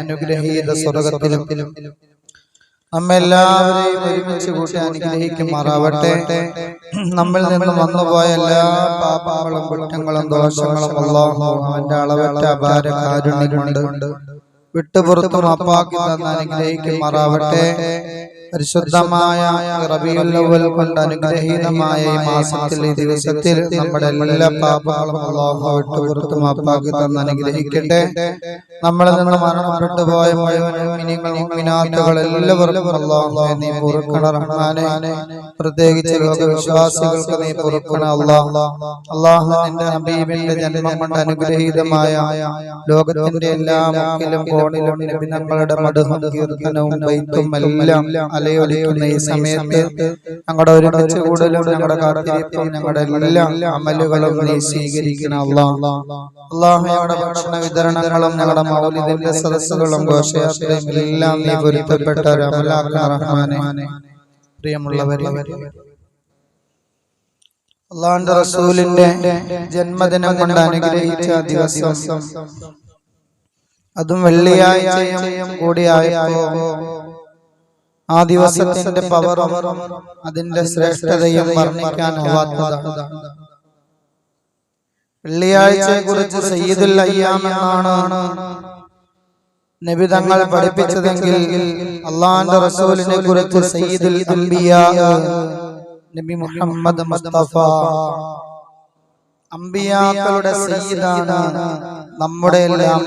അനുഗ്രഹീത സ്വർഗത്തിലും നമ്മെല്ലാവരെയും ഒരുമിച്ച് കൂട്ടി അനുഗ്രഹിക്കുമാറാവട്ടെ. നമ്മിൽ നിന്ന് വന്നുപോയ എല്ലാ പാപങ്ങളും കുറ്റങ്ങളും ദോഷങ്ങളും അല്ലാഹു അവന്റെ അളവറ്റ അപാര കാരുണ്യം കൊണ്ട് വിട്ടുപുറത്തും അപ്പാക്കി തന്ന് അനുഗ്രഹിക്കുമാറാവട്ടെ. പരിശുദ്ധമായ കൊണ്ട് അനുഗ്രഹീതമായ ഈ ദിവസത്തിൽ നമ്മുടെ പാപങ്ങളും അനുഗ്രഹിക്കട്ടെ. നമ്മളിൽ നിന്ന് മരണപ്പെട്ടു പോയ നീ പ്രത്യേകിച്ച് ലോകവിശ്വാസികൾക്ക് നീ പൊറുക്കണ അല്ലാഹു നിന്റെ ഹബീബിന്റെ അനുഗ്രഹീതമായ ലോകത്തിന്റെ എല്ലാ നബി നമ്മളുടെ മടുഹും കീർത്തനവും എല്ലാം അലയൊലിക്കുന്ന ഈ സമയത്ത് ഞങ്ങളുടെ ഒരുമിച്ച് കൂടലും ഞങ്ങളുടെ കാത്തിരിപ്പും ഞങ്ങളുടെ എല്ലാ അമലുകളും നീ സ്വീകരിക്കണം അല്ലാഹ് അള്ളാഹു. ഞങ്ങളുടെ ഭക്ഷണ വിതരണങ്ങളും ഞങ്ങളുടെ മൗലിദിന്റെ സദസ്സുകളും ഘോഷയാത്രയും എല്ലാം നീ പൊരുത്തപ്പെട്ട ഒരു അമലാക്കണ റഹ്മാനെ. പ്രിയമുള്ളവരെ അള്ളാഹുന്റെ റസൂലിന്റെ ജന്മദിനം കൊണ്ട് അനുഗ്രഹിച്ച ദിവസം. അതും വെള്ളിയാഴ്ചയും കൂടിയായപ്പോ ആ ദിവസത്തിന്റെ പവറും അതിന്റെ ശ്രേഷ്ഠതയും വർണിക്കാൻ വെള്ളിയാഴ്ചയെ കുറിച്ച് സയ്യിദുൽ അയ്യാം എന്നാണ് നബി തങ്ങൾ പഠിപ്പിച്ചതെങ്കിൽ അള്ളാന്റെ റസൂലിനെ കുറിച്ച് സയ്യിദുൽ അംബിയാ നബി മുഹമ്മദ് മുസ്തഫ. അംബിയാക്കളുടെ സയ്യിദാണ് നമ്മുടെ എല്ലാം.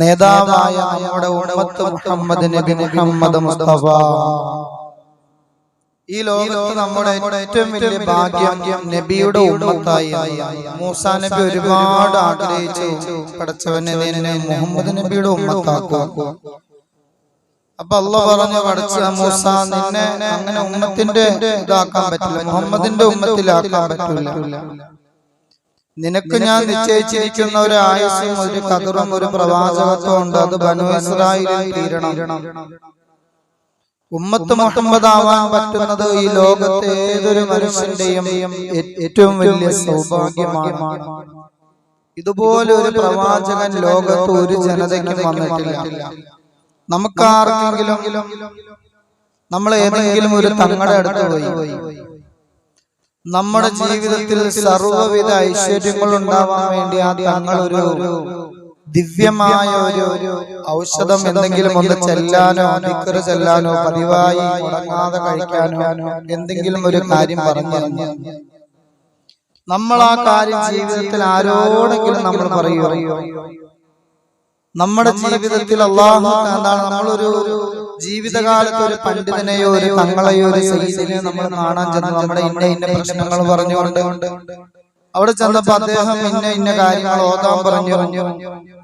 നേതാവായ നമ്മുടെ ഉമ്മത്ത് മുഹമ്മദ് നബി മുഹമ്മദ് മുസ്തഫ. ഈ ലോകത്ത് നമ്മുടെ ഏറ്റവും വലിയ ഭാഗ്യം നബിയുടെ ഉമ്മത്തായി മൂസാ നബി ഒരുപാട് ആഗ്രഹിച്ചു. പടച്ചവനെ മുഹമ്മദ് നബിയുടെ ഉമ്മത്താക്കും അപ്പൊ അല്ല പറഞ്ഞു പഠിച്ച മൂസ നിന്നെ അങ്ങനെ ഉമ്മത്തിന്റെ ഇതാക്കാൻ പറ്റില്ല. മുഹമ്മദിന്റെ ഉമ്മത്തിലാക്കാൻ പറ്റില്ല. നിനക്ക് ഞാൻ നിശ്ചയിച്ചിരിക്കുന്ന ഒരു ആയുസ്സും ഒരു കതറും ഒരു പ്രവാചകത്വം ഉണ്ട്. അത് ബനു ഇസ്രായേലിൽ തീരണം. ഉമ്മത്ത് മുഹമ്മദാവാൻ പറ്റുന്നത് ഈ ലോകത്തെ ഏതൊരു മനുഷ്യന്റെയും ഏറ്റവും വലിയ സൗഭാഗ്യമാണ്. ഇതുപോലെ ഒരു പ്രവാചകൻ ലോകത്ത് ഒരു ജനതയ്ക്ക് വന്നിട്ടില്ല. നമുക്കാർക്കെങ്കിലും നമ്മൾ ഏതെങ്കിലും ഒരു തങ്ങളുടെ അടുത്ത് പോയി. നമ്മുടെ ജീവിതത്തിൽ സർവവിധ ഐശ്വര്യങ്ങൾ ഉണ്ടാവാൻ വേണ്ടി ആ തങ്ങൾ ഒരു ദിവ്യമായ ഒരു ഔഷധം എന്തെങ്കിലും ഒന്ന് ചെല്ലാനോ ദിക്കറ് ചെല്ലാനോ പതിവായി ഉറങ്ങാതെ കഴിക്കാനോ എന്തെങ്കിലും ഒരു കാര്യം പറഞ്ഞു നമ്മൾ ആ കാര്യം ജീവിതത്തിൽ ആരോടെങ്കിലും നമ്മൾ പറയുക നമ്മുടെ ജീവിതത്തിൽ അള്ളാഹു എന്താണ് നമ്മളൊരു ജീവിതകാലത്ത് ഒരു പണ്ഡിതനെയോ ഒരു തങ്ങളെയോ ഒരു സൈസിനെയോ നമ്മൾ കാണാൻ ചെന്ന്. നമ്മുടെ ഇന്ന ഇന്ന പ്രശ്നങ്ങൾ പറഞ്ഞുകൊണ്ട് അവിടെ ചെന്നപ്പോ അദ്ദേഹം ഇന്ന ഇന്ന കാര്യങ്ങൾ ഓതാൻ പറഞ്ഞു.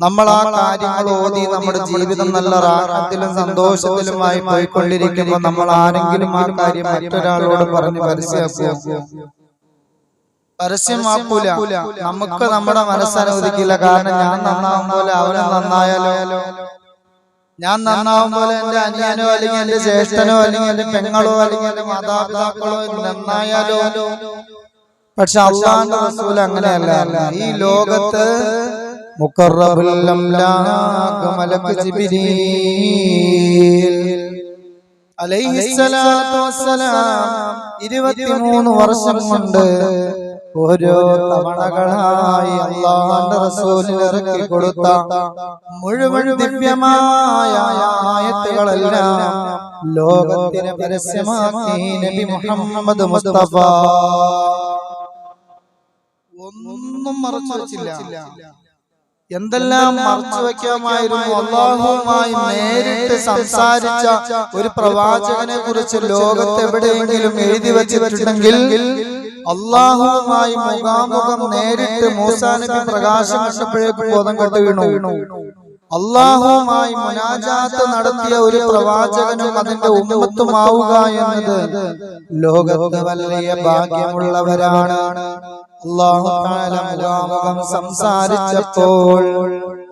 നമ്മൾ ആ കാര്യങ്ങൾ ഓതി നമ്മുടെ ജീവിതം നല്ല റാഹത്തിലും സന്തോഷത്തിലുമായി പോയിക്കൊണ്ടിരിക്കുമ്പോൾ നമ്മൾ ആരെങ്കിലും ആ കാര്യം മറ്റൊരാളോട് പറഞ്ഞ് പരസ്യമാക്കുമോ പരസ്യമാക്കൂല നമുക്ക് നമ്മുടെ മനസ്സനുവദിക്കില്ല. കാരണം ഞാൻ നന്നാവുമ്പോലെ പോലെ അവന് നന്നായാലോ? ഞാൻ നന്നാവും പോലെ എന്റെ അനിയനോ അല്ലെങ്കിൽ എന്റെ ജ്യേഷ്ഠനോ അല്ലെങ്കിൽ എന്റെ പെങ്ങളോ അല്ലെങ്കിൽ എന്റെ മാതാപിതാക്കളോ നന്നായാലോ പക്ഷെ അള്ളാന്റെ റസൂൽ അങ്ങനെയല്ല. ഈ ലോകത്ത് ഇരുപത്തിമൂന്ന് വർഷം കൊണ്ട് ഓരോ തവണകളായി അള്ളാഹുന്റെ റസൂലിന് ഇറക്കി കൊടുത്ത മുഴുവൻ ദിവ്യമായ ആയത്തുകളെല്ലാം ലോകത്തിന് പരസ്യമാക്കി നബി മുഹമ്മദ് മുസ്തഫ. ഒന്നും മറച്ചു വച്ചില്ല. എന്തെല്ലാം മറച്ചു വെക്കാമായിരുന്നു അള്ളാഹുവുമായി നേരിട്ട് സംസാരിച്ച ഒരു പ്രവാചകനെ കുറിച്ച് ലോകത്തെവിടെയെങ്കിലും എഴുതി വെച്ചിട്ടുണ്ടെങ്കിൽ അള്ളാഹുവുമായി മുഖാമുഖം നേരിട്ട് മൂസാനബി പ്രകാശം കണ്ടപ്പോഴേക്കും ബോധം കെട്ട് വീണു അള്ളാഹുവുമായി മുനാജാത്ത് നടത്തിയ ഒരു പ്രവാചകനും അതിന്റെ ഉമ്മത്തുമാവുക എന്നത് ലോകത്ത് വലിയ ഭാഗ്യമുള്ളവരാണ്. അള്ളാഹു താല മുഖാമുഖം സംസാരിച്ചപ്പോൾ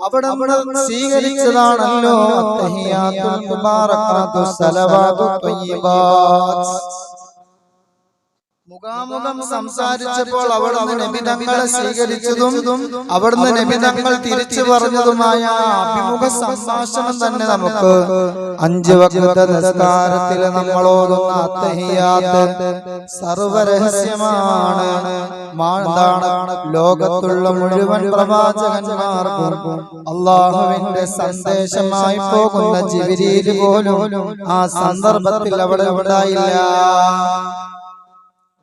അവിടെ സ്വീകരിച്ചതാണല്ലോ ത്വയ്യിബാത്ത് മുഖാമുഖം സംസാരിച്ചപ്പോൾ അവിടുന്ന് നബിതങ്ങളെ സ്വീകരിച്ചതും അവിടുന്ന് നബിതങ്ങൾ തിരിച്ചു പറഞ്ഞതുമായ അഭിമുഖ സംഭാഷണം തന്നെ നമുക്ക് അഞ്ച് വക്ത നിസ്കാരത്തിൽ നമ്മൾ ഓതുന്ന അത്തഹിയാത്ത് സർവരഹസ്യമാണ് മാന്താണ് ലോകത്തുള്ള മുഴുവൻ പ്രവാചകന്മാർക്കും അള്ളാഹുവിന്റെ സന്ദേശമായി പോകുന്ന ജിബിരിയിൽ പോലും ആ സന്ദർഭത്തിൽ അവിടെ ഉണ്ടായില്ല.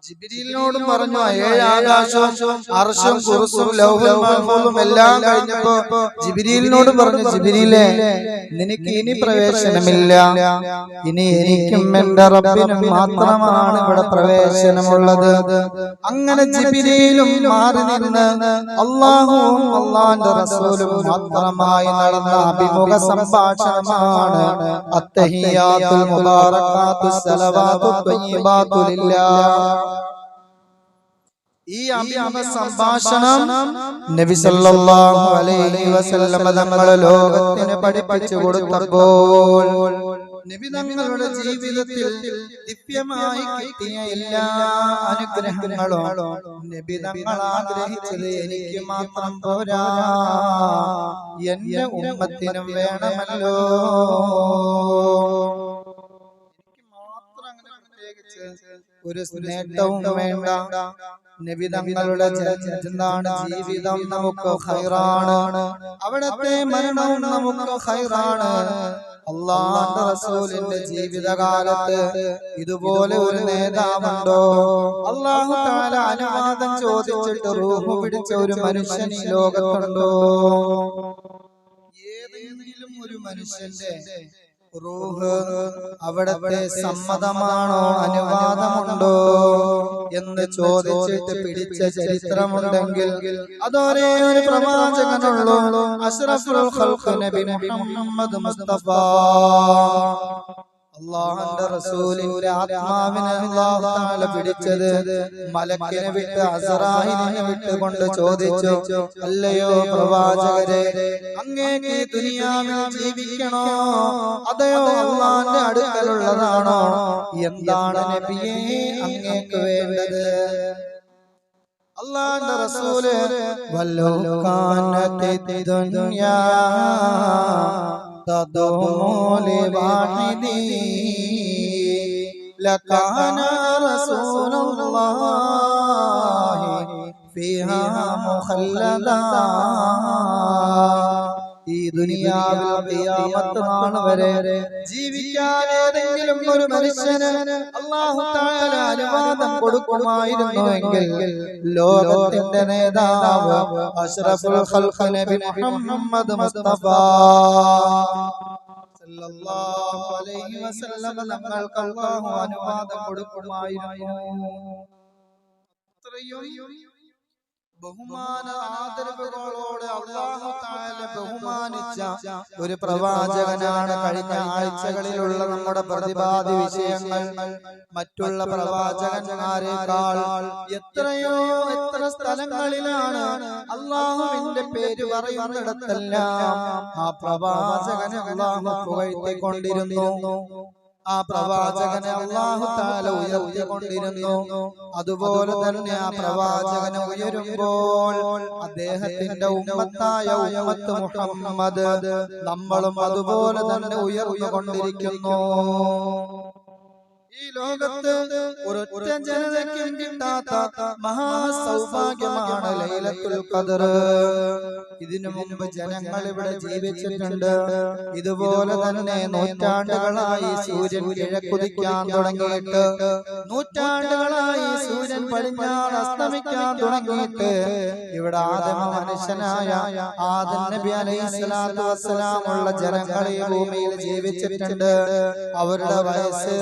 ജിബിരിലിനോടും പറഞ്ഞു ഏഴ് ആകാശവും അർഷും കുറുസും മഹ്ഫൂസും എല്ലാം കഴിഞ്ഞപ്പോ ജിബിരിലിനോടും പറഞ്ഞു ജിബിരിലെ നിനക്ക് ഇനി പ്രവേശനമില്ല. ഇനി എനിക്കും എന്റെ റബ്ബിനും മാത്രമാണ് ഇവിടെ പ്രവേശനമുള്ളത്. അങ്ങനെ ജിബിരിയിലും മാറി നിന്ന് അള്ളാഹുവും അള്ളാന്റെ റസൂലും മാത്രമായി നടന്ന അഭിമുഖ സംഭാഷണമാണ് അത്തഹിയാത്തുൽ മുബാറക്കാത്തു സലവാത്തു ത്വയ്യിബാത്തു ലില്ലാഹ് ഈ അഭിമുഖ സംഭാഷണം നബി സല്ലല്ലാഹു അലൈഹി വസല്ലം തങ്ങളെ ലോകത്തിന് പഠിപ്പിച്ചു കൊടുത്തപ്പോൾ നബി തങ്ങളുടെ ജീവിതത്തിൽ ദിവ്യമായി കിട്ടിയ എല്ലാ അനുഗ്രഹങ്ങളും നബി തങ്ങൾ ആഗ്രഹിച്ചത് എനിക്ക് മാത്രം പോരാ. എന്റെ ഉമ്മത്തിനും വേണമല്ലോ. എനിക്ക് മാത്രം അങ്ങനെ പ്രത്യേകിച്ച് ഒരു നേട്ടവും വേണ്ട. നബി തങ്ങളുടെ എന്താണ് ജീവിതം നമുക്ക് ഹൈറാണ്. അവിടത്തെ മരണവും നമുക്ക് ഹൈറാണ്. അള്ളാന്റെ റസൂലിന്റെ ജീവിതകാലത്ത് ഇതുപോലെ ഒരു നേതാവുണ്ടോ? അള്ളാഹു താല അനുവാദം ചോദിച്ചിട്ട് റൂഹ് പിടിച്ച ഒരു മനുഷ്യൻ ഈ ലോകത്തുണ്ടോ? ഏതെങ്കിലും ഒരു മനുഷ്യന്റെ റൂഹ് അവിടത്തെ സമ്മതമാണോ? അനുവാദമുണ്ടോ? എന്ന് ചോദിച്ചിട്ട് പിടിച്ച ചരിത്രമുണ്ടെങ്കിൽ അതൊരേ ഒരു പ്രവാചകനുള്ളൂ. അഷ്റഫുൽ ഖൽഖ് നബി മുഹമ്മദ് മുസ്തഫ. അള്ളാഹുന്റെ റസൂലിന്റെ ആത്മാവിനെ അള്ളാഹു താല പിടിച്ചത് മലക്കിനെ വിട്ട് അസറായിനെ വിട്ട് കൊണ്ട് ചോദിച്ചു? അല്ലയോ പ്രവാചകരെ അങ്ങേക്ക് ദുനിയാവിൽ ജീവിക്കണോ? അതെയോ അള്ളാന്റെ അടുക്കലുള്ളതാണോ? എന്താണ് നബിയെ അങ്ങേക്ക് വേണ്ടത്? അള്ളാന്റെ റസൂൽ വല്ലോ കാനത്തെ ദുനിയാ تدوم لواحدي لكان رسول الله فيها مخلدا. ഈ ദുനിയാവിൽ വരെ. ജീവിക്കാൻ ഏതെങ്കിലും ഒരു മനുഷ്യന് അല്ലാഹു തആല അനുവാദം കൊടുക്കുമായിരുന്നുവെങ്കിൽ ലോകത്തിന്റെ നേതാവ് അഷ്റഫുൽ ഖൽഖ് നബി മുഹമ്മദ് മുസ്തഫ. സല്ലല്ലാഹു അലൈഹി വസല്ലം തങ്ങൾക്ക് അല്ലാഹു അനുവാദം കൊടുക്കുമായിരുന്നു. അത്രയും ബഹുമാന ആദരവുകളോട് അള്ളാഹു ബഹുമാനിച്ച ഒരു പ്രവാചകനാണ് കഴിഞ്ഞ ആഴ്ചകളിലുള്ള നമ്മുടെ പ്രതിപാദി വിഷയങ്ങൾ. മറ്റുള്ള പ്രവാചകന്മാരെക്കാൾ എത്രയോ എത്ര സ്ഥലങ്ങളിലാണ് അള്ളാഹുവിന്റെ പേര് പറയുന്നിടത്തെല്ലാം ആ പ്രവാചകനെ അള്ളാഹു പുകഴ്ത്തിക്കൊണ്ടിരുന്നു. ആ പ്രവാചകനെ അള്ളാഹു താല ഉയർത്തിക്കൊണ്ടിരുന്നു. അതുപോലെ തന്നെ ആ പ്രവാചകനെ ഉയരുമ്പോൾ അദ്ദേഹത്തിന്റെ ഉമ്മത്തായ ഉമ്മത്ത് മുഹമ്മദ് നമ്മളും അതുപോലെ തന്നെ ഉയർന്നുകൊണ്ടിരിക്കുന്നു. ഈ ലോകത്ത് ഒരൊറ്റ ജനതയ്ക്കും കിട്ടാത്ത മഹാസൗഭാഗ്യമാണ് ലൈലത്തുൽ ഖദർ. ഇതിനു മുമ്പ് ജനങ്ങൾ ഇവിടെ ജീവിച്ചിട്ടുണ്ട്. ഇതുപോലെ തന്നെ നൂറ്റാണ്ടുകളായി സൂര്യൻ കിഴക്കുതിക്കാൻ തുടങ്ങിയിട്ട് നൂറ്റാണ്ടുകളായി സൂര്യൻ പടിഞ്ഞാറ് അസ്തമിക്കാൻ തുടങ്ങിയിട്ട് ഇവിടെ ആദമ മനുഷ്യനായ ആദം നബി അലൈഹി സ്വലാത്തു വസ്സലാമുള്ള ജനങ്ങൾ ഈ ഭൂമിയിൽ ജീവിച്ചിട്ടുണ്ട്. അവരുടെ വയസ്സ്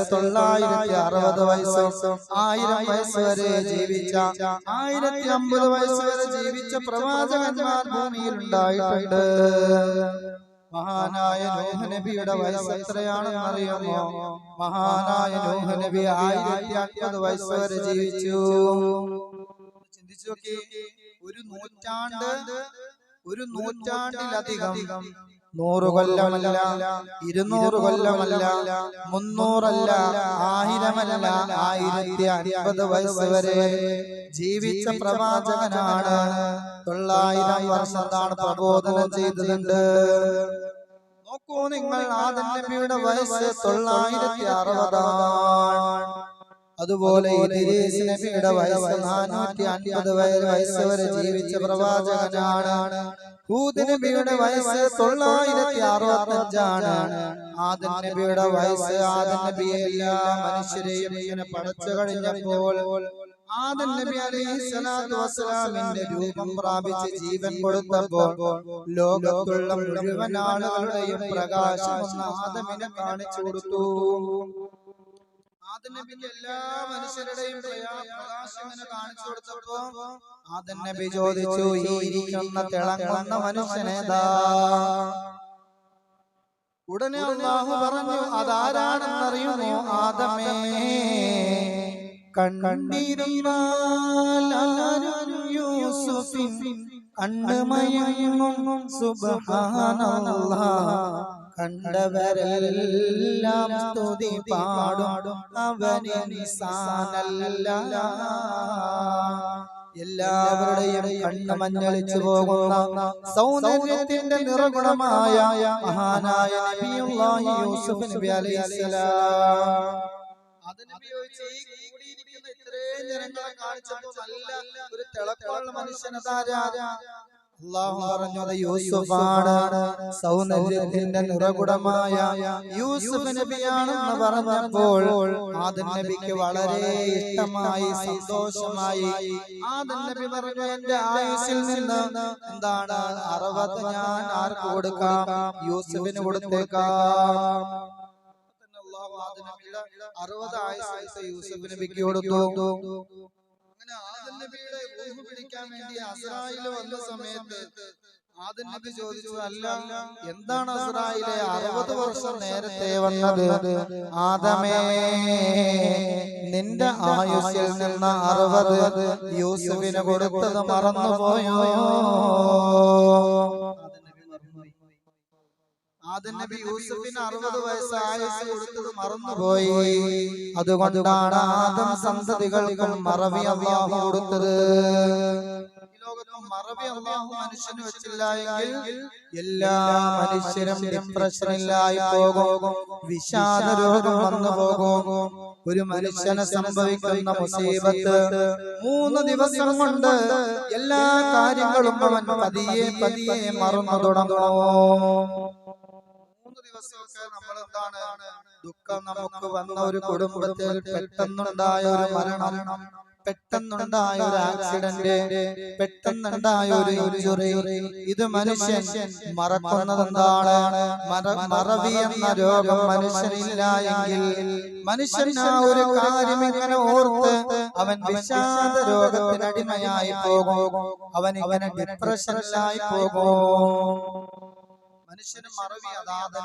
തൊള്ളായിരത്തി അറുപത് വയസ്സ്. ആയിരം വയസ്സ് വരെ ജീവിച്ച ആയിരത്തി അമ്പത് വയസ്സ് വരെ ജീവിച്ച പ്രവാചകന്മാർ ഭൂമിയിൽ ഉണ്ടായിട്ടുണ്ട് മഹാനായ നൂഹ് നബിയുടെ വയസ്സ് എത്രയാണെന്ന് അറിയാമോ മഹാനായ നൂഹ് നബി ആയിരത്തി അമ്പത് വയസ്സ് വരെ ജീവിച്ചു. ചിന്തിച്ചു നോക്കി. ഒരു നൂറ്റാണ്ട് ഒരു നൂറ്റാണ്ടിലധികം നൂറ് കൊല്ലമല്ല ഇരുന്നൂറ് കൊല്ലമല്ല മുന്നൂറല്ല ആയിരമല്ല ആയിരത്തി അൻപത് വയസ്സ് വരെ ജീവിച്ച പ്രവാചകനാണ് തൊള്ളായിരം വർഷം താണ് പ്രബോധനം ചെയ്തിട്ടുണ്ട്. നോക്കൂ നിങ്ങൾ ആദം നബിയുടെ വയസ്സ് തൊള്ളായിരത്തി അറുപതാണ് അതുപോലെ ഇദ്രീസ് നബിയുടെ വയസ്സ് നാനൂറ്റി അൻപത് വയസ്സ് വരെ ജീവിച്ച പ്രവാചകനാണ് ഹൂദ് നബിയുടെ വയസ്സ് തൊള്ളായിരത്തി അറുപത്തി അഞ്ചാണ് ആദം നബിയുടെ വയസ്സ് ആദൻ നബിയെ എല്ലാ മനുഷ്യരെയും ഇങ്ങനെ പടച്ചു കഴിഞ്ഞപ്പോൾ ആദൻ നബി അലൈഹി വസ്സലാമിന്റെ രൂപം പ്രാപിച്ച് ജീവൻ കൊടുത്തപ്പോൾ ലോകത്തുള്ള മുഴുവൻ ആളുകളുടെയും പ്രകാശം ആദമിനെ കാണിച്ചു കൊടുത്തു. ആദം നബിക്ക് എല്ലാ മനുഷ്യരുടെയും പ്രകാശം ഇങ്ങനെ കാണിച്ചു കൊടുത്തപ്പോ ആദം നബി ചോദിച്ചു ഈ ഇരിക്കുന്ന തിളങ്ങുന്ന മനുഷ്യനേതാ? ഉടനെ അള്ളാഹു പറഞ്ഞു അതാരാണെന്നറിയുമോ ആദമേ? യൂസുഫിൻ? കണ്ണുമയങ്ങും സുബ്ഹാനല്ലാഹ്. കണ്ടവരെല്ലാം സ്തുതി പാടും. അവനെ നിസാനല്ല എല്ലാവരുടെയും കണ്ണ് മഞ്ഞളിച്ചു പോകുന്ന സൗന്ദര്യത്തിന്റെ നിറഗുണമായ മഹാനായ നബിയുള്ളാഹി യൂസുഫ് നബി അലൈഹിസ്സലാം അത് നബി ചോദിച്ചു, ഈ കൂടിയിരിക്കുന്ന ഇത്രയും ജനങ്ങളെ കാണിച്ചപ്പോൾ നല്ല ഒരു തിളക്കമുള്ള മനുഷ്യനതാരാ അള്ളാഹു പറഞ്ഞത് യൂസുഫാണ്. സൗന്ദര്യത്തിന്റെ നിറകുടമായ യൂസുഫ് നബിയാണെന്ന് പറഞ്ഞപ്പോൾ ആദൻ നബിക്ക് വളരെ ഇഷ്ടമായി സന്തോഷമായി ആദൻ നബി പറഞ്ഞു എന്റെ ആയുസിൽ നിന്ന് എന്താണ് അറുപത് ഞാൻ ആർക്ക് കൊടുക്കാം? യൂസുഫിന് കൊടുത്തേക്കാം. അറുപത് ആയുസ് യൂസുഫ് നബിക്ക് കൊടുത്തു. നബിയുടെ ഊഹ് പിടിക്കാൻ വേണ്ടി അസ്രായിൽ വന്ന സമയത്ത് ആദ്യം നബി ചോദിച്ചു അല്ല എന്താണ് അസ്രായിലെ അറുപത് വർഷം നേരത്തെ വന്നത്? ആദമേ നിന്റെ ആയുസ്സിൽ നിന്ന് അറുപത് യൂസുഫിന് കൊടുത്തത് മറന്നുപോയോ? ആദം നബി യൂസഫിന് അറുപത് വയസ്സ് ആയുസ് കൊടുത്തത് മറന്നുപോയി അതുകൊണ്ടാണ് ആദം സന്തതികൾക്കും മറവി അള്ളാഹു കൊടുത്തത്. മറവി അള്ളാഹു മനുഷ്യന് വെച്ചില്ല എങ്കിൽ എല്ലാ മനുഷ്യരും ഡിപ്രഷനിലായി പോകും. വിഷാദ രോഗം വന്നു പോകും. ഒരു മനുഷ്യനെ സംഭവിക്കുന്ന മുസീബത്ത് മൂന്ന് ദിവസം കൊണ്ട് എല്ലാ കാര്യങ്ങളും അവൻ പതിയെ പതിയെ മറന്നു തുടങ്ങും. മൂന്ന് ദിവസമൊക്കെ നമ്മൾ എന്താണ് ദുഃഖം നമുക്ക് വന്ന ഒരു കുടുംബത്തിൽ പെട്ടെന്നുണ്ടായ ഒരു മരണം പെട്ടെന്നുണ്ടായ ഒരു ആക്സിഡന്റ് പെട്ടെന്നുണ്ടായ ഒരു ഇഞ്ചുറി ഇത് മനുഷ്യൻ മറക്കുന്നത് എന്താണ് മറ- മറവി എന്ന രോഗം മനുഷ്യനില്ല എങ്കിൽ മനുഷ്യൻ ആ ഒരു കാര്യം ഇങ്ങനെ ഓർത്ത് അവൻ വിഷാദ രോഗത്തിനടിമയായി പോകും. അവൻ ഇവനെ ഡിപ്രഷനിലായി പോകും. മനുഷ്യന് മറവി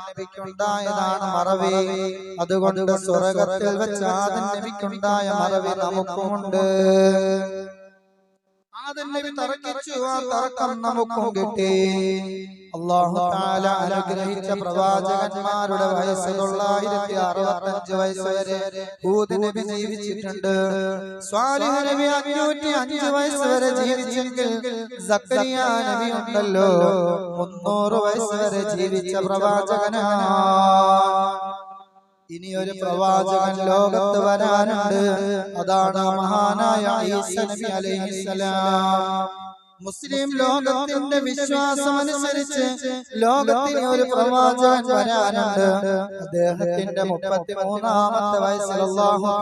നബിക്കുണ്ടായതാണ് മറവി. അതുകൊണ്ട് സ്വർഗത്തിൽ വെച്ച് ആദൻ നബിക്കുണ്ടായ മറവി നമുക്കുമുണ്ട്. നബി തറക്കിച്ചു ആ തർക്കം നമുക്കും കിട്ടി. അള്ളാഹു താല അനുഗ്രഹിച്ച പ്രവാചകന്മാരുടെ വയസ്സ് തൊള്ളായിരത്തി അറുപത്തഞ്ച് വയസ്സ് വരെ ഹൂദ് നബി ജീവിച്ചിട്ടുണ്ട്. സ്വാലിഹ് നബി അഞ്ഞൂറ്റി അഞ്ച് വയസ്സ് വരെ ജീവിച്ചെങ്കിൽ സക്കരിയ നബി ഉണ്ടല്ലോ. മുന്നൂറ് വയസ്സ് വരെ ജീവിച്ച പ്രവാചകനാണ് ഇനി ഒരു പ്രവാചകൻ ലോകത്ത് വരാനുണ്ട്. അതാണ് മഹാനായ ഈസ നബി അലൈഹിസ്സലാം. മുസ്ലിം ലോകത്തിന്റെ വിശ്വാസം അനുസരിച്ച് ലോകത്തിന് ഒരു പ്രവാചകൻ വരാനുണ്ട്. അദ്ദേഹത്തിന്റെ മുപ്പത്തി മൂന്നാമത്തെ വയസ്സിൽ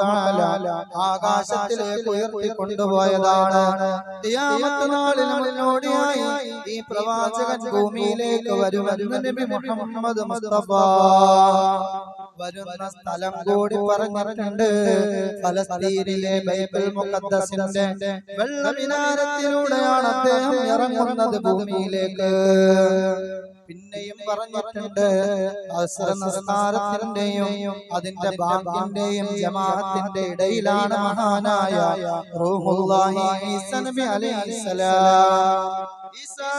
തആല ആകാശത്തിലേക്ക് ഉയർത്തി കൊണ്ടുപോയതാണ്. നാളിൽ മുന്നോടിയായി ഈ പ്രവാചകൻ ഭൂമിയിലേക്ക് വരുമെന്ന് നബി മുഹമ്മദ് മുസ്തഫ വരുന്ന സ്ഥലം കൂടി പറഞ്ഞിട്ടുണ്ട്. ഫലസ്തീനിലെ ബൈബിൾ മുഖദ്ദസിന്റെ വെള്ളമിനാരത്തിലൂടെയാണ് അദ്ദേഹം ഇറങ്ങുന്നത് ഭൂമിയിലേക്ക്. പിന്നെയും പറഞ്ഞിട്ടുണ്ട് നമസ്കാരത്തിന്റെയും അതിന്റെ ബാങ്കിന്റെയും ജമാഅത്തിന്റെ ഇടയിലാണ് മഹാനായ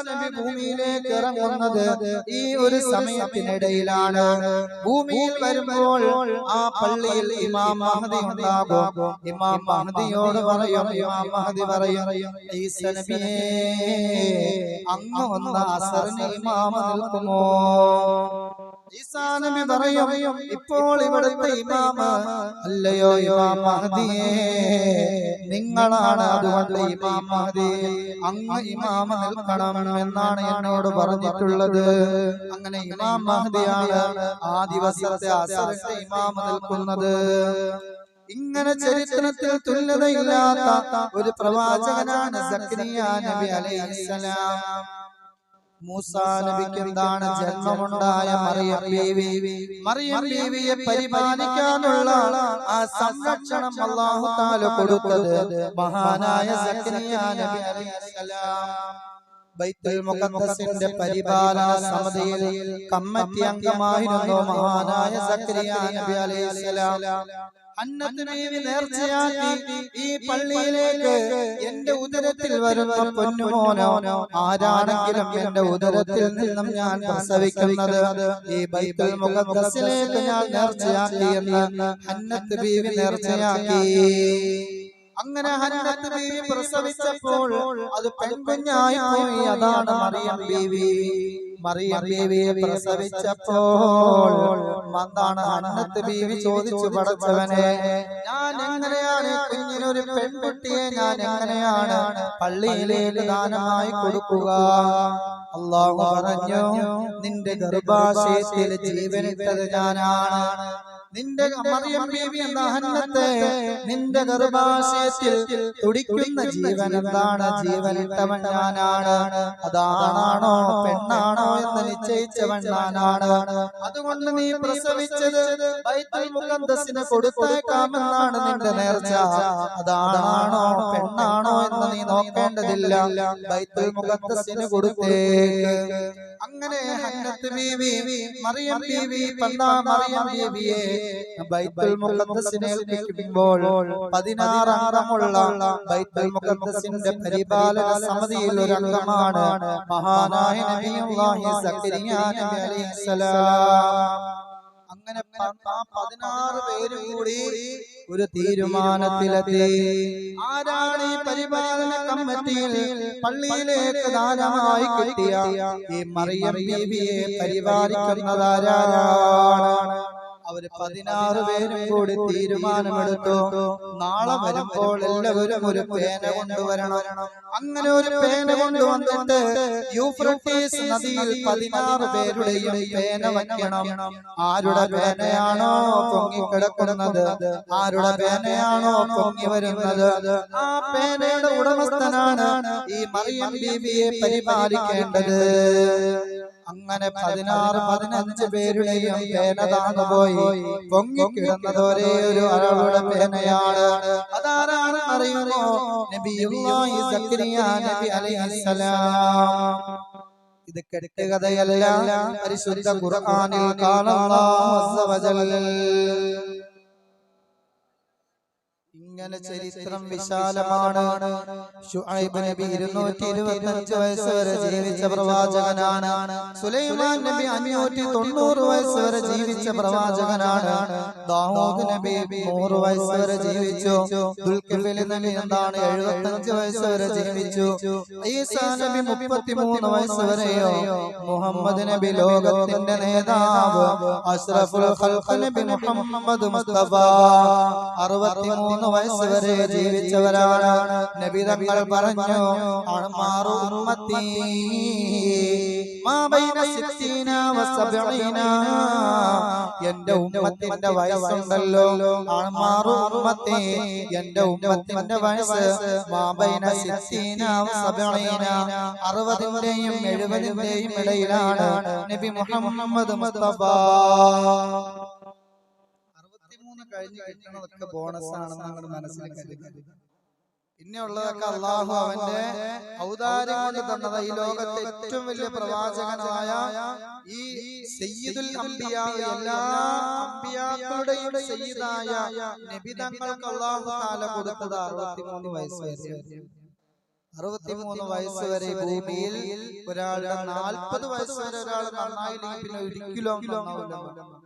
നബി ഭൂമിയിലേക്ക് ഇറങ്ങുന്നത് ഈ ഒരു സമയത്തിനിടയിലാണ്. ഭൂമിയിൽ വരുമ്പോൾ ആ പള്ളിയിൽ ഇമാം മഹദി ഉണ്ടാകും. ഇമാം മഹദിയോട് പറയും ഇമാം മഹദി പറയും ഈസ നബിയേ അങ്ങ് വന്ന അസറിന് ഇമാമ നിൽക്കുമോ ഈസാനബി പറയും ഇപ്പോൾ ഇവിടുത്തെ ഇമാമ അല്ലയോ ഇമാം മഹദിയേ? നിങ്ങളാണ് അതുകൊണ്ട് ഇമാം മഹദി. അങ്ങ് ഇമാമ നിൽക്കണം എന്നാണ് എന്നോട് പറഞ്ഞിട്ടുള്ളത്. അങ്ങനെ ഇമാം മഹദിയാണ് ആ ദിവസത്തെ അസറിന്റെ ഇമാമ നിൽക്കുന്നത്. ഇങ്ങനെ ചരിത്രത്തിൽ തുല്യതയില്ലാത്ത ഒരു പ്രവാചകനാണ് സക്രിയ നബി അലൈഹിസ്സലാം. മൂസാ നബിക്ക് എന്താണ് ജന്മമുണ്ടായ മറിയം ബീവി? മറിയം ബീവിയെ പരിപാലിക്കാനുള്ള ആ സംരക്ഷണം അല്ലാഹു താല കൊടുത്തത് മഹാനായ സക്രിയ നബി അലൈഹിസ്സലാം ബൈത്തുൽ മുഖദ്ദസിന്റെ പരിപാലന സമിതിയിൽ കമ്മിറ്റി അംഗമായിരുന്നു മഹാനായ സക്രിയ നബി അലൈഹിസ്സലാം അന്നത്ത് ബീവി നേർച്ചയാക്കി ഈ പള്ളിയിലേക്ക് എന്റെ ഉദരത്തിൽ വരുന്ന പൊന്നുമോനോ ആരാണെങ്കിലും എന്റെ ഉദരത്തിൽ നിന്നും ഞാൻ പ്രസവിക്കുന്നത് ഈ ബൈബിൾ മുഖദ്ദസിലേക്ക് ഞാൻ നേർച്ചയാക്കി എന്ന് അന്നത്ത് ബീവി നേർച്ചയാക്കി. അങ്ങനെ ഹന്നത്ത് ബീവി പ്രസവിച്ചപ്പോൾ അത് പെൺകുഞ്ഞായി പോയി. അതാണ് മറിയം ബീവി മറിയം ബീവിയെ പ്രസവിച്ചപ്പോൾ എന്താണ് ഹന്നത്ത് ബീവി ചോദിച്ചു പടച്ചവനെ ഞാൻ എങ്ങനെയാണ് കുഞ്ഞിനൊരു പെൺകുട്ടിയെ ഞാൻ എങ്ങനെയാണ് പള്ളിയിലേക്ക് ദാനമായി കൊടുക്കുക? അള്ളാഹു പറഞ്ഞു നിന്റെ ഗർഭാശയത്തിൽ ജീവനിട്ടത് ഞാനാണ്. നിന്റെ മറിയം ബീവി എന്ന അഹന്നത്തെ നിന്റെ ഗർഭാശയത്തിൽ തുടിക്കുന്ന ജീവൻ എന്താണ്? ജീവനിട്ടവൻ ഞാനാണ്. അതാണാണോ? പെണ്ണാണോ എന്ന് നിശ്ചയിച്ചവൻ ഞാനാണ്. അതുകൊണ്ട് നീ പ്രസവിച്ചത് ബൈത്തുൽ കൊടുത്തേക്കാമെന്നാണ് നിന്റെ നേർച്ച. അതാണാണോ? പെണ്ണാണോ എന്ന് നീ നോക്കേണ്ടതില്ല. ബൈത്തുൽ മുഖന്ദസിന് കൊടുത്തേ. അങ്ങനെ ഹന്നത്ത് ബീവി മറിയം ബീവി പന്നാ മറിയം ബീവിയെ ബൈത്തുൽ മുഖദ്ദസിനെ ഏൽപ്പിക്കുമ്പോൾ പതിനാറാറമുള്ള ബൈത്തുൽ മുഖദ്ദസിന്റെ പരിപാലന സമിതിയിൽ ഒരു അംഗമാണ് മഹാനായ നബിയുല്ലാഹി സക്കരിയ നബി അലൈഹിസ്സലാം. അങ്ങനെ പതിനാറ് പേര് കൂടി ഒരു തീരുമാനത്തിലെത്തി. ആരാണ് ഈ പരിപാലന കമ്മിറ്റിയിൽ പള്ളിയിലേക്ക് ദാനമായി കിട്ടിയ ഈ മറിയം ബീവിയെ പരിപാലിക്കുന്നതാരാണ്? അവർ പതിനാറ് പേരും കൂടി തീരുമാനമെടുത്തു. നാളെ വരുമ്പോൾ എല്ലാവരും ഒരു പേന കൊണ്ടുവരണം. അങ്ങനെ ഒരു പേന കൊണ്ടുവന്നിട്ട് യൂഫ്രട്ടീസ് നദിയിൽ പതിനാറ് പേരുടെയും പേന വയ്ക്കണം. ആരുടെ പേനയാണോ പൊങ്ങിക്കിടക്കുന്നത്? ആരുടെ പേനയാണോ പൊങ്ങി വരുന്നത് ആ പേനയുടെ ഉടമസ്ഥനാണ് ഈ മറിയം ബീവിയെ പരിപാലിക്കേണ്ടത്. അങ്ങനെ പതിനാറ് പതിനഞ്ച് പേരുടെയും പേന താന്നുപോയി പൊങ്ങിക്കിടന്നത് ഒരേ ഒരു അളവുടെ പേനയാണ്. അതാരാണ് അറിയുമോ? നബിയുള്ളാഹി സക്കരിയ നബി അലൈഹിസ്സലാം ഇത് കെട്ടുകഥയല്ല പരിശുദ്ധ ഖുർആനിൽ കാണാം. ഇങ്ങനെ ചരിത്രം വിശാലമാണ്. ഷുഐബ് നബി ഇരുന്നൂറ്റി ഇരുപത്തഞ്ച് വയസ്സ് വരെ ജീവിച്ച പ്രവാചകനാണ്. സുലൈമാൻ നബി അഞ്ഞൂറ്റി തൊണ്ണൂറ് വയസ്സ് വരെ ജീവിച്ച പ്രവാചകനാണ്. ദാവൂദ് നബി നൂറ് വയസ്സ് വരെ ജീവിച്ചു. ദുൽഖിഫിൽ നബി എന്താണ് എഴുപത്തഞ്ച് വയസ്സ് വരെ ജീവിച്ചു. ഈസാ നബി മുപ്പത്തിമൂന്ന് വയസ്സ് വരെയോ? മുഹമ്മദ് നബി ലോകത്തിന്റെ നേതാവ്. അഷ്റഫുൽ ഖൽഖ് നബി മുഹമ്മദ് മുസ്തഫ. അറുപത്തിമൂന്ന് വയസ്സ് വരെ ജീവിച്ചവരാണ്. നബി തങ്ങൾ പറഞ്ഞു എന്റെ ഉമ്മത്തിന്റെ വയസ്സുണ്ടല്ലോ. അണമാറു ഉമ്മത്തി എന്റെ ഉമ്മത്തിന്റെ വയസ്സ് മാ ബൈന സിത്തീന അറുപതിന്റെയും എഴുപതിന്റെയും ഇടയിലാണ് നബി മുഹമ്മദ് മുസ്തഫ. കഴിഞ്ഞ് കിട്ടണതൊക്കെ ബോണസ് ആണെന്ന് നമ്മൾ മനസ്സിൽ കരുതി പിന്നെ ഉള്ളതൊക്കെ അള്ളാഹു അവന്റെ ഔദാര്യം കൊണ്ട് തന്നത് ഈ ലോകത്തെ ഏറ്റവും വലിയ പ്രവാചകനായ ഈ സയ്യിദുൽ അംബിയ എല്ലാ അംബിയാക്കളുടെയും സയ്യിദായ നബി തങ്ങൾക്ക് അള്ളാഹു താല കൊടുത്തത് അറുപത്തിമൂന്ന് വയസ്സ് വരെ അറുപത്തിമൂന്ന് വയസ്സ് വരെ ഭൂമിയിൽ ഒരാളുടെ നാൽപ്പത് വയസ്സ് വരെ ഒരാൾ നന്നായില്ലെങ്കിൽ പിന്നെ ഒരിക്കലും നന്നാവില്ല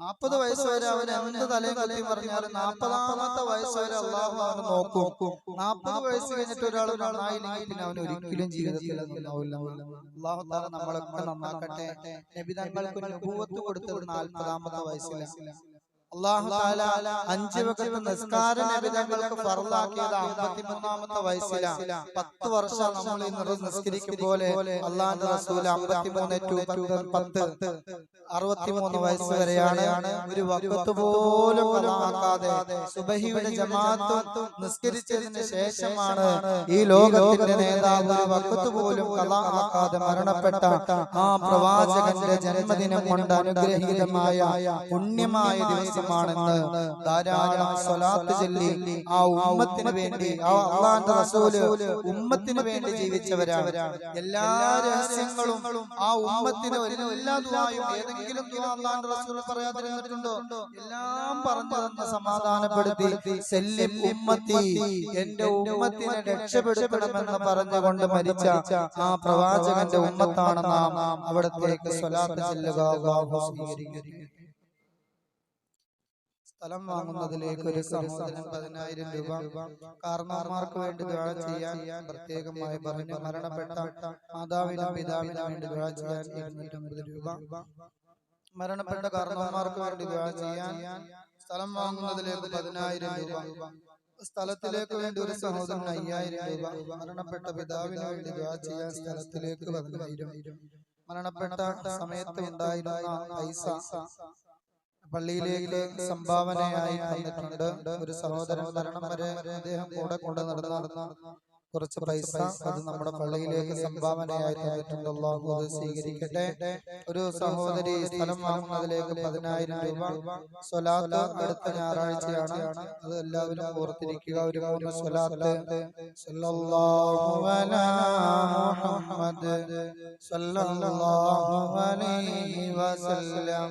നാൽപ്പത് വയസ്സ് വരെ അവൻ എന്ത് തലയും കലയും പറഞ്ഞാലും നാൽപ്പതാമത്തെ വയസ്സ് വരെ അള്ളാഹു അവനെ നോക്കും. നാൽപ്പത് വയസ്സ് കഴിഞ്ഞിട്ട് ഒരാൾ നന്നായില്ലെങ്കിൽ പിന്നെ അവൻ ഒരിക്കലും ജീവിതത്തിൽ അള്ളാഹു നമ്മളൊക്കെ നന്നാക്കട്ടെ. നബിതങ്ങൾക്ക് കൊടുത്തത് നാൽപ്പതാമത്തെ വയസ്സിലാണ്. അള്ളാഹു താല അഞ്ച് വകത്ത് നിസ്കാര നബിതങ്ങൾക്ക് ഫറലാക്കിയത് അമ്പത്തിമൂന്നാമത്തെ വയസ്സിലാണ് പത്ത് വർഷം നമ്മൾ ഇന്ന് നിസ്കരിക്കും പോലെ റസൂൽ അമ്പത്തിമൂന്ന് ടു പത്ത് അറുപത്തിമൂന്ന് വയസ്സ് വരെയാണ് ഒരു പോലും കളാക്കാതെ സുബഹിയുടെ ജമാഅത്തും നിസ്കരിച്ചതിന് ശേഷമാണ് ഈ ലോകത്തിന്റെ നേതാവ് ഒരു പോലും കളാക്കാതെ മരണപ്പെട്ട ആ പ്രവാചകന്റെ ജന്മദിനം കൊണ്ട് അനുഗ്രഹീതമായ പുണ്യമായ ദിവസമാണെന്ന് ധാരാളം സ്വലാത്ത് ചൊല്ലി ആ ഉമ്മത്തിന് വേണ്ടി ആ അള്ളാന്റെ റസൂൽ ഉമ്മത്തിന് വേണ്ടി ജീവിച്ചവരാണ്. എല്ലാ രഹസ്യങ്ങളും ആ ഉമ്മത്തിന് എല്ലാ ദുആയും ഏതെങ്കിലും ദുആ അള്ളാന്റെ റസൂൽ പറയാതിരുന്നിട്ടുണ്ടോ? എല്ലാം പറഞ്ഞു തന്ന് സമാധാനപ്പെടുത്തി സെല്ലിം ഉമ്മത്തി എന്റെ ഉമ്മത്തിനെ രക്ഷപ്പെടുത്തണമെന്ന് പറഞ്ഞുകൊണ്ട് മരിച്ച ആ പ്രവാചകന്റെ ഉമ്മത്താണ് നാം അവിടത്തേക്ക് സ്വലാത്ത് ചെല്ലുക അല്ലാഹു സ്വീകരിക്കട്ടെ സ്ഥലം വാങ്ങുന്നതിലേക്ക് ഒരു സഹോദരൻ പതിനായിരം രൂപ കാർമാർമാർക്ക് വേണ്ടി ദുആ ചെയ്യാൻ പ്രത്യേകമായി പറഞ്ഞു മരണപ്പെട്ട മാതാവിനും പിതാവിനും വേണ്ടി ദുആ ചെയ്യാൻ ഇരുന്നൂറ്റമ്പത് രൂപ. മരണപ്പെട്ട കാർമാർമാർക്ക് വേണ്ടി ദുആ ചെയ്യാൻ സ്ഥലം വാങ്ങുന്നതിലേക്ക് പതിനായിരം രൂപ. സ്ഥലത്തിലേക്ക് വേണ്ടി ഒരു സഹോദരൻ അയ്യായിരം രൂപ. മരണപ്പെട്ട പിതാവിന് വേണ്ടി ദുആ ചെയ്യാൻ സ്ഥലത്തിലേക്ക് പതിനായിരം. മരണപ്പെട്ട സമയത്ത് ഉണ്ടായിരുന്ന പൈസ പള്ളിയിലേക്ക് സംഭാവനയായി തന്നിട്ടുണ്ട് ഒരു സഹോദരൻ മരണം വരെ അദ്ദേഹം കൂടെ കൊണ്ട് നടന്ന കുറച്ച് പൈസ അത് നമ്മുടെ പള്ളിയിലേക്ക് സംഭാവനയായി തന്നിട്ടുണ്ട്. അള്ളാഹു അത് സ്വീകരിക്കട്ടെ. ഒരു സഹോദരി സ്ഥലം വാങ്ങുന്നതിലേക്ക് പതിനായിരം രൂപ സ്വലാത്ത് അടുത്ത ഞായറാഴ്ചയാണ്. അത് എല്ലാവരും ഓർത്തിരിക്കുക. ഒരു മൂന്ന് സ്വലാത്ത്. മുഹമ്മദ് സല്ലല്ലാഹു അലൈഹി വസല്ലം.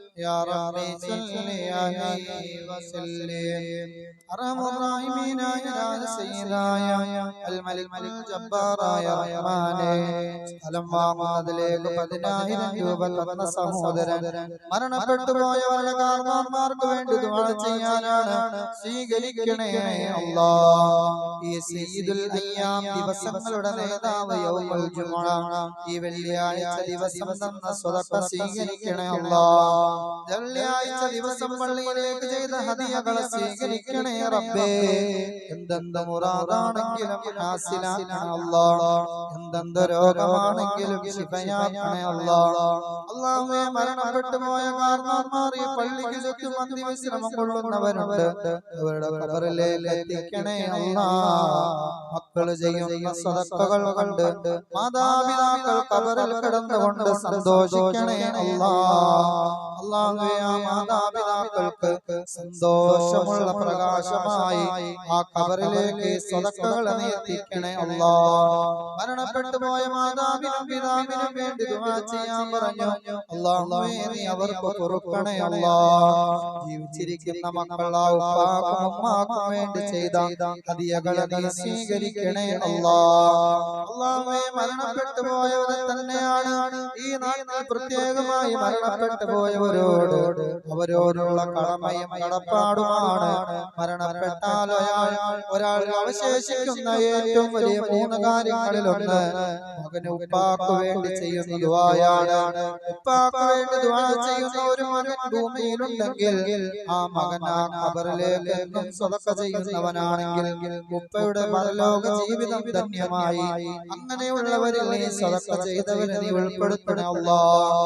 يا ربي صل عليه وسلم. أرحم الراحمين يا سيدنا الملك الجبار يا رحمن സ്ഥലം വാങ്ങാതിലേക്ക് പതിനായിരം രൂപ തന്ന സഹോദരൻ മരണപ്പെട്ടു പോയവരുടെ വേണ്ടി ദുആ ചെയ്യാനാണ് സ്വീകരിക്കണേ അല്ലാ ഈ സീദുൽ അയ്യാം ദിവസങ്ങളുടെ നേതാവ് യൗമുൽ ഈ വെള്ളിയാഴ്ച ദിവസം തന്ന സ്വതക്ക സ്വീകരിക്കണേ അല്ലാ വെള്ളിയാഴ്ച ദിവസം പള്ളിയിലേക്ക് ചെയ്ത ഹദിയകളെ സ്വീകരിക്കണേ റബ്ബേ. എന്തെന്ത് മുറാദാണെങ്കിലും എന്തെന്ത് രോഗമാണെങ്കിലും ശിഫയാക്കണേ അള്ളാഹുവേ മരണപ്പെട്ടു പോയ കാരണവന്മാർ ഈ പള്ളിക്ക് ചുറ്റും അന്തിവിശ്രമം കൊള്ളുന്നവരുണ്ട്. അവരുടെ കബറിലേക്ക് എത്തിക്കണേ അല്ലാ മക്കൾ ചെയ്യുന്ന സദക്കകൾ കണ്ട് മാതാപിതാക്കൾ കബറിൽ കിടന്നുകൊണ്ട് സന്തോഷിക്കണേ അല്ലാ അള്ളാഹുവേ ആ മാതാപിതാക്കൾക്ക് സന്തോഷമുള്ള പ്രകാശമായി ആ കബറിലേക്ക് സ്വതക്കകൾ നീ എത്തിക്കണേ അള്ളാ. മരണപ്പെട്ടു പോയ മാതാവിനും പിതാവിനും വേണ്ടി ദുആ ചെയ്യാൻ പറഞ്ഞു. അല്ലാഹുവേ നീ അവർക്ക് പൊറുക്കണേ അള്ളാ. ജീവിച്ചിരിക്കുന്ന ഉമ്മാക്കും വേണ്ടി ചെയ്ത ഹദിയകളെ നീ സ്വീകരിക്കണേ അള്ളാ. അല്ലാഹുവേ മരണപ്പെട്ടു പോയവരെ തന്നെയാണ് ഈ നാട്ടിൽ പ്രത്യേകമായി മരണപ്പെട്ടു പോയവരോട് അവരോടുള്ള കടമയും കടപ്പാടുമാണ് മരണപ്പെട്ടാൽ ഒരാൾ ഒരാൾ അവശേഷിക്കുന്ന ഏറ്റവും വലിയ മൂന്ന് കാര്യങ്ങളിലൊന്ന് മകന് ഉപ്പാക്ക് വേണ്ടി ചെയ്യുന്ന ദുആയാണ്. ഉപ്പാക്ക് വേണ്ടി ചെയ്യുന്ന ഒരു മകൻ ഭൂമിയിലുണ്ടെങ്കിൽ ആ മകൻ ആ ഖബറിലേക്ക് എന്നും സ്വതക്ക ചെയ്യുന്നവനാണെങ്കിൽ ഉപ്പയുടെ പരലോക ജീവിതം ധന്യമായി അങ്ങനെയുള്ളവരിൽ നീ സ്വതക്ക ചെയ്തവരെ നീ ഉൾപ്പെടുത്തണേ അള്ളാഹ്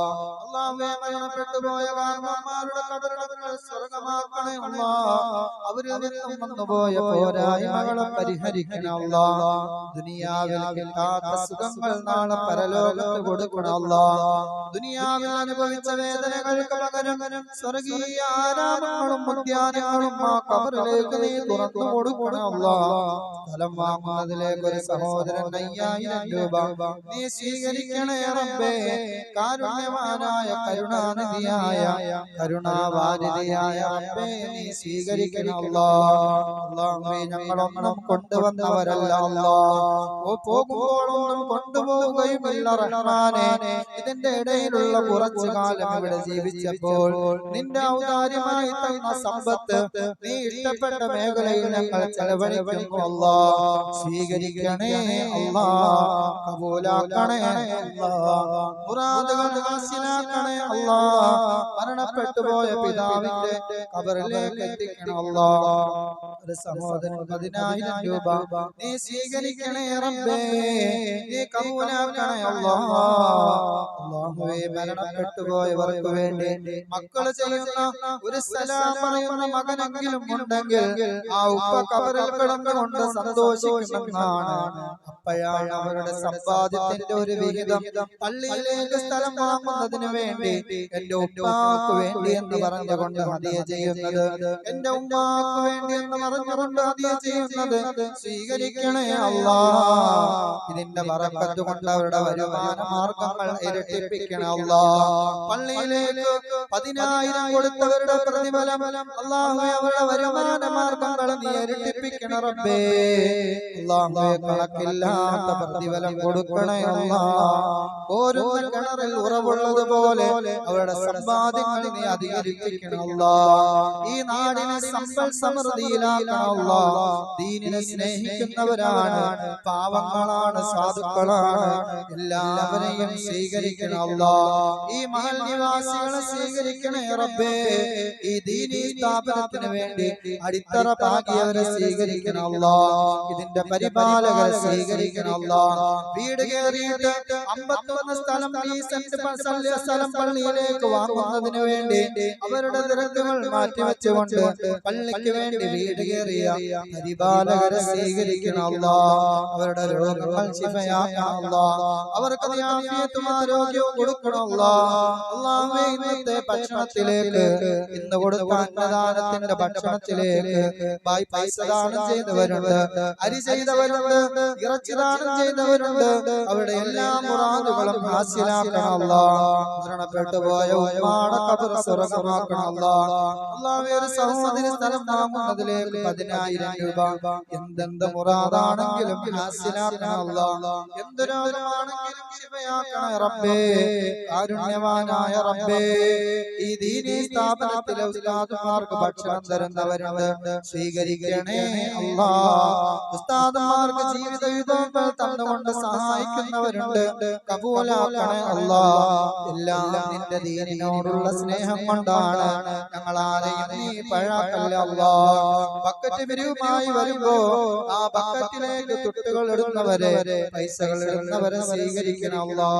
അല്ലാഹുവേ മരണപ്പെട്ടു പോയ കാരണന്മാരുടെ കബറിടങ്ങൾ സ്വർഗമാക്കണേ നിന്നും വന്നുപോയ പോരായ്മകളെ പരിഹരിക്കണേ അല്ലാ ദുനിയാവിൽ കിട്ടാത്ത സുഖങ്ങൾ നാളെ പരലോകത്ത് കൊടുക്കണല്ല ദുനിയാവിൽ അനുഭവിച്ച വേദനകൾക്ക് പകരം സ്വർഗീയ ആരാമങ്ങൾ തോട്ടങ്ങളും ഉദ്യാനങ്ങളും ആ കബറിലേക്ക് നീ തുറന്നു കൊടുക്കണം അല്ലാ സ്ഥലം വാങ്ങുന്നതിലേക്ക് ഒരു സഹോദരൻ അയ്യായിരം രൂപ. നീ സ്വീകരിക്കണേ റബ്ബേ. കാരുണ്യവാനായ കരുണാനിധിയായ കരുണാവാരിധിയായ റബ്ബേ നീ സ്വീകരിക്കണം അല്ലാ അല്ലാഹുവേ ഞങ്ങളൊന്നും കൊണ്ടുവന്നവരല്ല അല്ലാ പോകുമ്പോഴൊന്നും കൊണ്ടുപോവുകയുമില്ല റഹ്മാനെ. ഇതിന്റെ ഇടയിലുള്ള കുറച്ചു കാലം ഇവിടെ ജീവിച്ചപ്പോൾ നിന്റെ ഔദാര്യമായി തന്ന സമ്പത്ത് നീ ഇഷ്ടപ്പെട്ട മേഖലയിൽ ഞങ്ങൾ ചെലവഴിക്കുന്നു സ്വീകരിക്കണേ അല്ലാ കബൂലാക്കണേ അല്ലാ മുറാദുകൾ ഹാസിലാക്കണേ അല്ലാ മരണപ്പെട്ടു പോയ പിതാവിന്റെ കബറിലേക്ക് എത്തിക്കണം അല്ലാ ഒരു സഹോദരൻ പതിനായിരം രൂപ. നീ സ്വീകരിക്കണേ റബ്ബേ. നീ കബൂലാക്കണേ അല്ലാ അല്ലാഹുവേ മരണപ്പെട്ടു പോയവർക്ക് വേണ്ടി മക്കൾ ചെയ്യുന്ന ഒരു സലാം പറയുന്ന മകനെങ്കിലും ഉണ്ടെങ്കിൽ ആ ഉപ്പ കബറിൽ കിടന്നുകൊണ്ട് സന്തോഷിക്കുമെന്നാണ് അപ്പോഴാണ് അവരുടെ സമ്പാദ്യത്തിന്റെ ഒരു വിഹിതം. പള്ളിയിലേക്ക് സ്ഥലം വാങ്ങുന്നതിന് വേണ്ടി എന്റെ ഉപ്പാക്ക് വേണ്ടി എന്ന് പറഞ്ഞുകൊണ്ട് ഹദിയ ചെയ്യുന്നത് എന്റെ ഉമ്മാക്ക് വേണ്ടി എന്ന് പറഞ്ഞുകൊണ്ട് ഹദിയ ചെയ്യുന്നത് സ്വീകരിക്കണേ അല്ലാ. ഇതിന്റെ മറക്കത്ത് കൊണ്ട് അവരുടെ വരുമാന മാർഗങ്ങൾ ഇരട്ടിപ്പിക്കണേ അല്ലാ. പള്ളിയിലേക്ക് പതിനായിരം കൊടുത്തവരുടെ പ്രതിഫലം അള്ളാഹുവെ അവരുടെ വരുമാന മാർഗങ്ങൾ നീ ഇരട്ടിപ്പിക്കണ റബ്ബേ. അള്ളാഹുവെ കണക്കില്ലാത്ത പ്രതിഫലം കൊടുക്കണേ അല്ലാ. ഓരോ കിണറിൽ ഉറവുള്ളത് പോലെ അവരുടെ സമ്പാദ്യങ്ങൾ നീ ഈ നാടിനെ സമ്പൽ സമൃദ്ധിയിലാക്കണം അല്ലാ. ദീനിനെ സ്നേഹിക്കുന്നവരാണ് പാവങ്ങളാണ് സാധുക്കളാണ്. എല്ലാവരെയും സ്വീകരിക്കണമല്ല ഈ മഹൽ നിവാസികളെ സ്വീകരിക്കണേ റബ്ബേ. ഈ ദീനി സ്ഥാപനത്തിന് വേണ്ടി അടിത്തറ പാകിയവരെ സ്വീകരിക്കണമല്ല ഇതിന്റെ പരിപാലകരെ സ്വീകരിക്കണമല്ല വീട് കയറിയിട്ട് അമ്പത്തൊന്ന് സ്ഥലം സ്ഥല- പള്ളിയിലേക്ക് വാങ്ങുന്നതിന് വേണ്ടി അവരുടെ തിരക്കുകൾ മാറ്റിവെച്ചുകൊണ്ട് പള്ളിക്ക് വേണ്ടി വീട് കയറിയ പരിപാലകരെ സ്വീകരിക്കണം അല്ലാ. അവരുടെ അവർക്ക് ആരോഗ്യവും കൊടുക്കണം അല്ലാ. അല്ലാഹുവേ ഇന്നത്തെ ഭക്ഷണത്തിലേക്ക് ഇന്ന് അന്നദാനത്തിന്റെ ഭക്ഷണത്തിലേക്ക് ദാനം ചെയ്തവരുണ്ട് അരി ചെയ്തവരുണ്ട് ഇറച്ചി ദാനം ചെയ്തവരുണ്ട്. അവരുടെ എല്ലാ മുറാദുകളും ഹാസ്യലാക്കണം അല്ലാ. മരണപ്പെട്ടു പോയ ഉമ്മാടെ കബർ സ്വർഗമാക്കണം സ്ഥലം വാങ്ങുന്നതിലേക്ക് രൂപ. റബ്ബേ. റബ്ബേ. ഈ ദീനി സ്ഥാപനത്തിലെ ഉസ്താദുമാർക്ക് ഭക്ഷണം തരുന്നവരുണ്ട്. സ്വീകരിക്കണേ അല്ലാ ഉസ്താദുമാർക്ക് ജീവിത വിഭവങ്ങൾ തന്നുകൊണ്ട് സഹായിക്കുന്നവരുണ്ട്. കബൂലാക്കണേ അല്ലാ എല്ലാം നിന്റെ ദീനിനോടുള്ള സ്നേഹം കൊണ്ടാണ് ഞങ്ങൾ ആരെയും നീ പഴാക്കല്ല ബക്കറ്റ് പിരിവുമായി വരുമ്പോ ആ ബക്കറ്റിലേക്ക് തുട്ടുകൾ ഇടുന്നവരെ പൈസകൾ ഇടുന്നവരെ സ്വീകരിക്കണം അല്ലാ